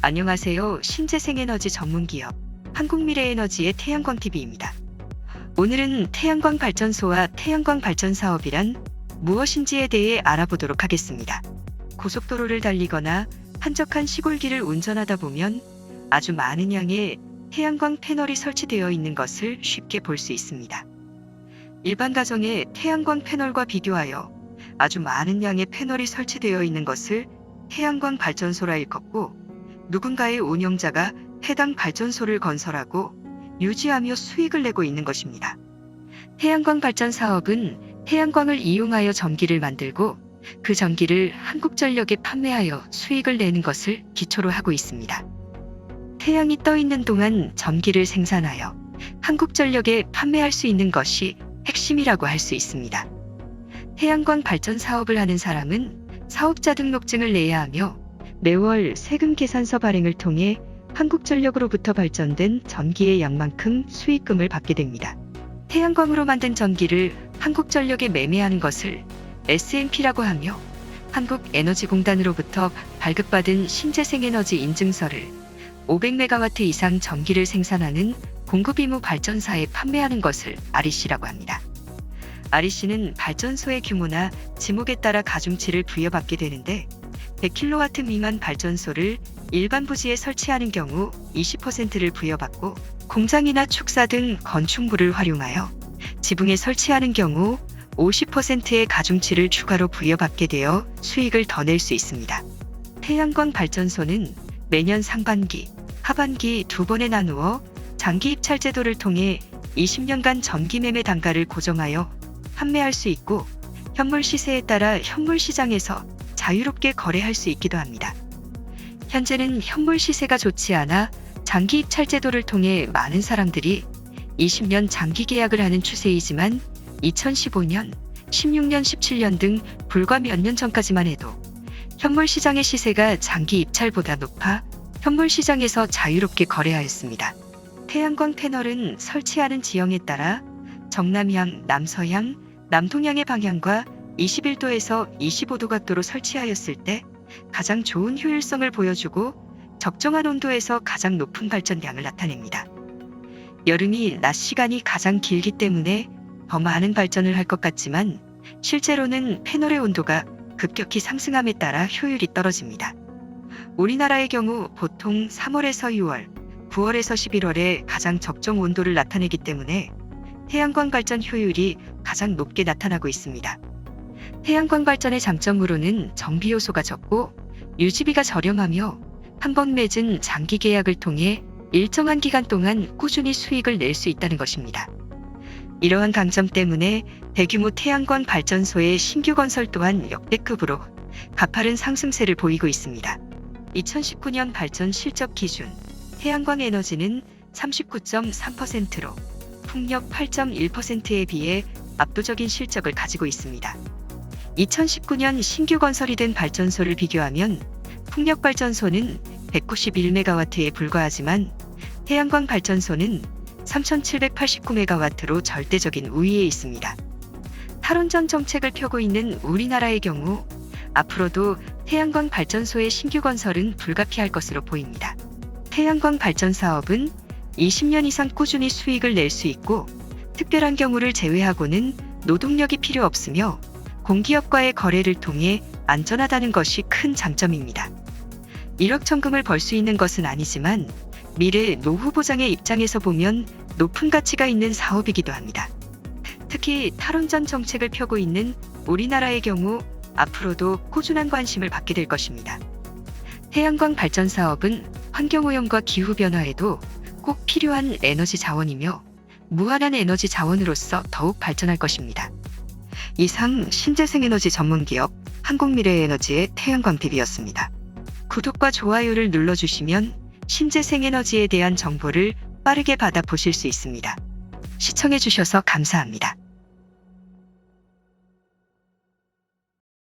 안녕하세요. 신재생에너지 전문기업 한국미래에너지의 태양광TV입니다. 오늘은 태양광 발전소와 태양광 발전 사업이란 무엇인지에 대해 알아보도록 하겠습니다. 고속도로를 달리거나 한적한 시골길을 운전하다 보면 아주 많은 양의 태양광 패널이 설치되어 있는 것을 쉽게 볼 수 있습니다. 일반 가정의 태양광 패널과 비교하여 아주 많은 양의 패널이 설치되어 있는 것을 태양광 발전소라 일컫고 누군가의 운영자가 해당 발전소를 건설하고 유지하며 수익을 내고 있는 것입니다. 태양광 발전 사업은 태양광을 이용하여 전기를 만들고 그 전기를 한국전력에 판매하여 수익을 내는 것을 기초로 하고 있습니다. 태양이 떠 있는 동안 전기를 생산하여 한국전력에 판매할 수 있는 것이 핵심이라고 할 수 있습니다. 태양광 발전 사업을 하는 사람은 사업자 등록증을 내야 하며 매월 세금 계산서 발행을 통해 한국전력으로부터 발전된 전기의 양만큼 수익금을 받게 됩니다. 태양광으로 만든 전기를 한국전력에 매매하는 것을 S&P라고 하며 한국에너지공단으로부터 발급받은 신재생에너지 인증서를 500메가와트 이상 전기를 생산하는 공급 의무 발전사에 판매하는 것을 REC라고 합니다. REC는 발전소의 규모나 지목에 따라 가중치를 부여받게 되는데 100kW 미만 발전소를 일반 부지에 설치하는 경우 20%를 부여받고 공장이나 축사 등 건축물을 활용하여 지붕에 설치하는 경우 50%의 가중치를 추가로 부여받게 되어 수익을 더 낼 수 있습니다. 태양광 발전소는 매년 상반기, 하반기 두 번에 나누어 장기 입찰 제도를 통해 20년간 전기 매매 단가를 고정하여 판매할 수 있고 현물 시세에 따라 현물 시장에서 자유롭게 거래할 수 있기도 합니다. 현재는 현물 시세가 좋지 않아 장기 입찰 제도를 통해 많은 사람들이 20년 장기 계약을 하는 추세이지만 2015년, 16년, 17년 등 불과 몇 년 전까지만 해도 현물 시장의 시세가 장기 입찰보다 높아 현물 시장에서 자유롭게 거래하였습니다. 태양광 패널은 설치하는 지형에 따라 정남향, 남서향, 남동향의 방향과 21도에서 25도 각도로 설치하였을 때 가장 좋은 효율성을 보여주고 적정한 온도에서 가장 높은 발전량을 나타냅니다. 여름이 낮 시간이 가장 길기 때문에 더 많은 발전을 할 것 같지만 실제로는 패널의 온도가 급격히 상승함에 따라 효율이 떨어집니다. 우리나라의 경우 보통 3월에서 6월, 9월에서 11월에 가장 적정 온도를 나타내기 때문에 태양광 발전 효율이 가장 높게 나타나고 있습니다. 태양광 발전의 장점으로는 정비 요소가 적고 유지비가 저렴하며 한 번 맺은 장기 계약을 통해 일정한 기간 동안 꾸준히 수익을 낼 수 있다는 것입니다. 이러한 강점 때문에 대규모 태양광 발전소의 신규 건설 또한 역대급으로 가파른 상승세를 보이고 있습니다. 2019년 발전 실적 기준 태양광 에너지는 39.3%로 풍력 8.1%에 비해 압도적인 실적을 가지고 있습니다. 2019년 신규 건설이 된 발전소를 비교하면 풍력 발전소는 191메가와트에 불과하지만 태양광 발전소는 3,789메가와트로 절대적인 우위에 있습니다. 탈원전 정책을 펴고 있는 우리나라의 경우 앞으로도 태양광 발전소의 신규 건설은 불가피할 것으로 보입니다. 태양광 발전 사업은 20년 이상 꾸준히 수익을 낼 수 있고 특별한 경우를 제외하고는 노동력이 필요 없으며 공기업과의 거래를 통해 안전하다는 것이 큰 장점입니다. 일확천금을 벌 수 있는 것은 아니지만 미래 노후 보장의 입장에서 보면 높은 가치가 있는 사업이기도 합니다. 특히 탈원전 정책을 펴고 있는 우리나라의 경우 앞으로도 꾸준한 관심을 받게 될 것입니다. 태양광 발전 사업은 환경오염과 기후변화에도 꼭 필요한 에너지 자원이며 무한한 에너지 자원으로서 더욱 발전할 것입니다. 이상 신재생에너지 전문기업 한국미래에너지의 태양광 TV였습니다. 구독과 좋아요를 눌러주시면 신재생에너지에 대한 정보를 빠르게 받아보실 수 있습니다. 시청해주셔서 감사합니다.